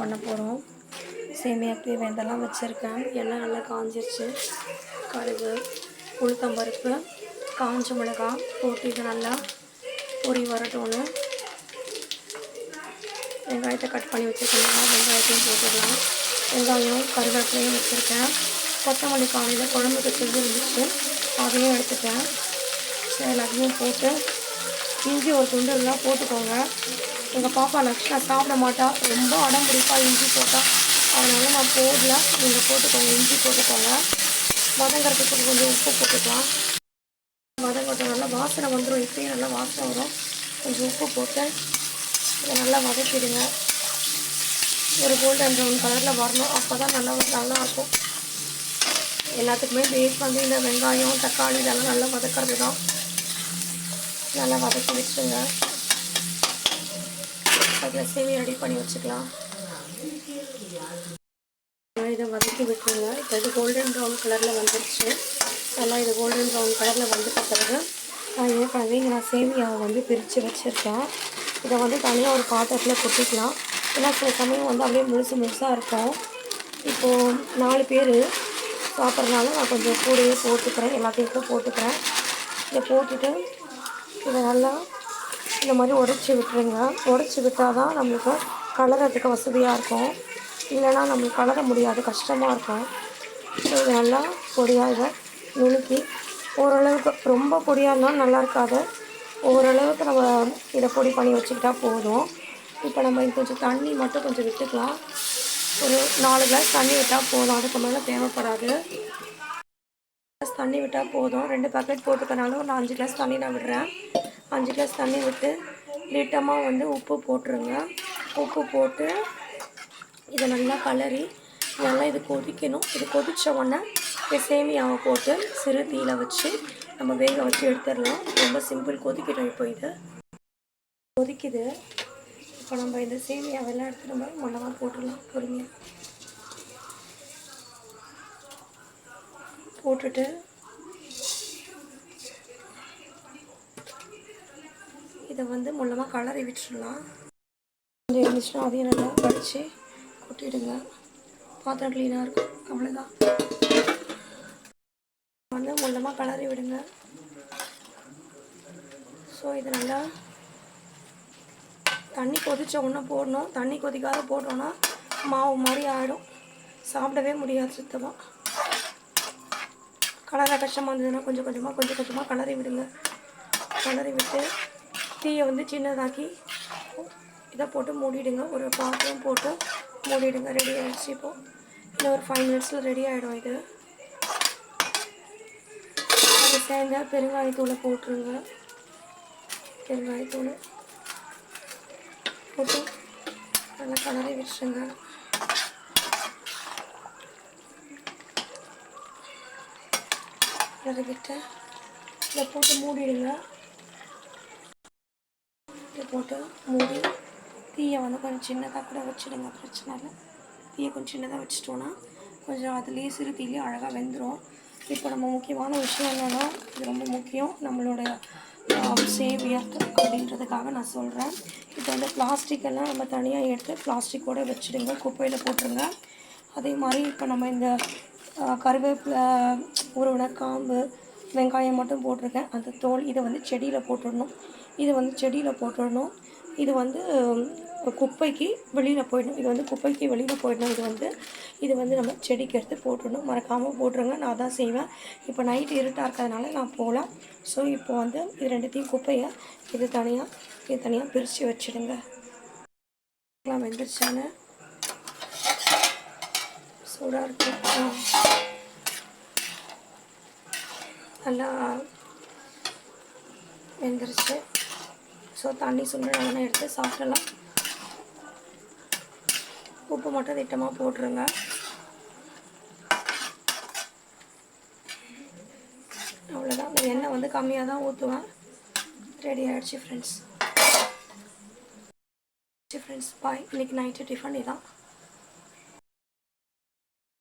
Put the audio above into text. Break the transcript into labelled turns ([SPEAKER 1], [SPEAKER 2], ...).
[SPEAKER 1] பண்ண போகிறோம் சேமியா அப்படியே வச்சுருக்கேன் எல்லாம் நல்லா காஞ்சிருச்சு கடுகு உளுத்தம்பருப்பு காஞ்ச மிளகா போட்டு இது நல்லா பொறி வரட்டும்னு வெங்காயத்தை கட் பண்ணி வச்சுருக்கேன் வெங்காயத்தையும் போட்டுடலாம் வெங்காயம் கருவேப்பிலையும் வச்சுருக்கேன் கொத்தமல்லி காலையில் குழம்புக்கு செஞ்சு இருந்துச்சு அதையும் எடுத்துட்டேன் சரி எல்லாத்தையும் போட்டு இஞ்சி ஒரு துண்டு இருந்தால் போட்டுக்கோங்க எங்கள் பாப்பா நக்ஷா சாப்பிட மாட்டா ரொம்ப அடம் பிடிப்பாக இஞ்சி போட்டால் அதனால் நான் போடல நீங்கள் போட்டுக்கோங்க இஞ்சி போட்டுக்கோங்க வதங்கிறதுக்கு கொஞ்சம் உப்பு போட்டுக்கலாம் வதங்கட்டும் நல்லா வாசனை வந்துடும் இப்பயும் நல்லா வாசனை வரும் கொஞ்சம் உப்பு போட்டு இதை நல்லா வதக்கிடுங்க ஒரு கோல்டன் ப்ரௌன் கலரில் வரணும் அப்போ தான் நல்லா நல்லாயிருக்கும் எல்லாத்துக்குமே பேஸ் வந்து இந்த வெங்காயம் தக்காளி இதெல்லாம் நல்லா வதக்கிறது தான் நல்லா வதக்கி வச்சுருங்க பாக்கெட்டில் சேமியா ரெடி பண்ணி வச்சுக்கலாம் இதை வதக்கி விட்டுருங்க இப்போ இது கோல்டன் ப்ரௌன் கலரில் வந்துருச்சு நல்லா இது கோல்டன் ப்ரௌன் கலரில் வந்துட்ட பிறகு ஏற்கனவே இங்கே நான் சேமியாவை வந்து பிரித்து வச்சுருக்கேன் இதை வந்து தனியாக ஒரு பாத்திரத்தில் கொட்டிக்கலாம் ஏன்னா சில சமயம் வந்து அப்படியே முழுசு முழுசாக இருக்கும் இப்போது நாலு பேர் சாப்பிட்றதுனால நான் கொஞ்சம் கூடவே போட்டுக்கிறேன் எல்லாத்தையும் போட்டுக்கிறேன் இதை போட்டுட்டு இதை நல்லா இந்த மாதிரி உடச்சி விட்டுருங்க உடச்சி விட்டால் தான் நம்மளுக்கு கலரத்துக்கு வசதியாக இருக்கும் இல்லைனா நம்மளுக்கு கலர முடியாது கஷ்டமாக இருக்கும் ஸோ இது நல்லா பொடியாக இதை நுணுக்கி ஓரளவுக்கு ரொம்ப பொடியாக இருந்தாலும் நல்லா இருக்காது ஓரளவுக்கு நம்ம இதை பொடி பண்ணி வச்சுக்கிட்டா போதும் இப்போ நம்ம இது கொஞ்சம் தண்ணி மட்டும் கொஞ்சம் விட்டுக்கலாம் ஒரு நாலு கிளாஸ் தண்ணி விட்டால் போதும் அதுக்கு மேலே தேவைப்படாது கிளாஸ் தண்ணி விட்டால் போதும் ரெண்டு பேக்கெட் போட்டுக்கனாலும் ஒரு அஞ்சு கிளாஸ் தண்ணி நான் விடுறேன் அஞ்சு கிளாஸ் தண்ணி விட்டு லீட்டமாக வந்து உப்பு போட்டுருங்க உப்பு போட்டு இதை நல்லா கலரி நல்லா இது கொதிக்கணும் இது கொதித்த உடனே சேமியாவை போட்டு சிறு தீயில் வச்சு நம்ம வேக வச்சு எடுத்துடலாம் ரொம்ப சிம்பிள் கொதிக்கிறோம் இப்போ இது கொதிக்குது இப்போ நம்ம இந்த சேமியாவெல்லாம் எடுத்துகிட்டு நம்ம மொல்லமாக போட்டுடலாம் பொறுமையாக போட்டுட்டு இதை வந்து முள்ளமாக கலரை விட்டுடலாம் கொஞ்சம் இருந்துச்சுன்னா அதையும் நல்லா வடித்து கொட்டிடுங்க பாத்திரம் க்ளீனாக இருக்கும் அவ்வளோதான் வந்து முள்ளமாக கலரை விடுங்க ஸோ இது நல்லா தண்ணி கொதித்த ஒன்று போடணும் தண்ணி கொதிக்காத போட்டோன்னா மாவு மாதிரி ஆகிடும் சாப்பிடவே முடியாது சுத்தமாக கலராக கஷ்டமாக இருந்ததுன்னா கொஞ்சம் கொஞ்சமாக கொஞ்சம் கொஞ்சமாக கலரை விடுங்க கலரை விட்டு தீயை வந்து சின்னதாக்கி இதை போட்டு மூடிடுங்க ஒரு பாத்திரம் போட்டு மூடிடுங்க ரெடி ஆகிடுச்சு இப்போது இன்னும் ஒரு ஃபைவ் மினிட்ஸில் ரெடி ஆகிடும் இது அது சேர்ந்த பெருங்காயத்தூளை போட்டுருங்க பெருங்காயத்தூள் போட்டு நல்லா கலரை வச்சுருங்க கலரை விட்டு இதை போட்டு மூடிடுங்க போட்டு மூடி தீயை வந்து கொஞ்சம் சின்னதாக கூட வச்சுடுங்க பிரச்சனை இல்லை தீயை கொஞ்சம் சின்னதாக வச்சுட்டோன்னா கொஞ்சம் அதுலேயே சிறு தீலையும் அழகாக வெந்துடும் இப்போ நம்ம முக்கியமான விஷயம் என்னென்னா இது ரொம்ப முக்கியம் நம்மளுடைய சேவியர் அப்படின்றதுக்காக நான் சொல்கிறேன் இப்போ வந்து பிளாஸ்டிக்கெல்லாம் நம்ம தனியாக எடுத்து பிளாஸ்டிக்கோடு வச்சுடுங்க குப்பையில் போட்டுருங்க அதே மாதிரி இப்போ நம்ம இந்த கருவேப்பிலை உருவனை காம்பு வெங்காயம் மட்டும் போட்டிருக்கேன் அந்த தோல் இதை வந்து செடியில் போட்டுடணும் இது வந்து செடியில் போட்டுடணும் இது வந்து குப்பைக்கு வெளியில் போயிடணும் இது வந்து குப்பைக்கு வெளியில் போயிடணும் இது வந்து இது வந்து நம்ம செடிக்கு எடுத்து போட்டுடணும் மறக்காமல் போட்டுருங்க நான் தான் செய்வேன் இப்போ நைட்டு இருட்டாக இருக்கிறதுனால நான் போகலாம் ஸோ இப்போ வந்து இது ரெண்டுத்தையும் குப்பையை இது தனியாக இது தனியாக பிரித்து வச்சுடுங்க வெந்துருச்சானே சூடாக இருக்கு நல்லா வெந்துருச்சு ஸோ தண்ணி சுண்டலாம் எடுத்து சாப்பிடலாம் உப்பு மட்டும் திட்டமாக போட்டுருங்க அவ்வளோதான் இந்த எண்ணெய் வந்து கம்மியாக தான் ஊற்றுவேன் ரெடி ஆகிடுச்சு ஃப்ரெண்ட்ஸ் ஃப்ரெண்ட்ஸ் பாய் இன்னைக்கு நைட்டு டிஃபன் இதான்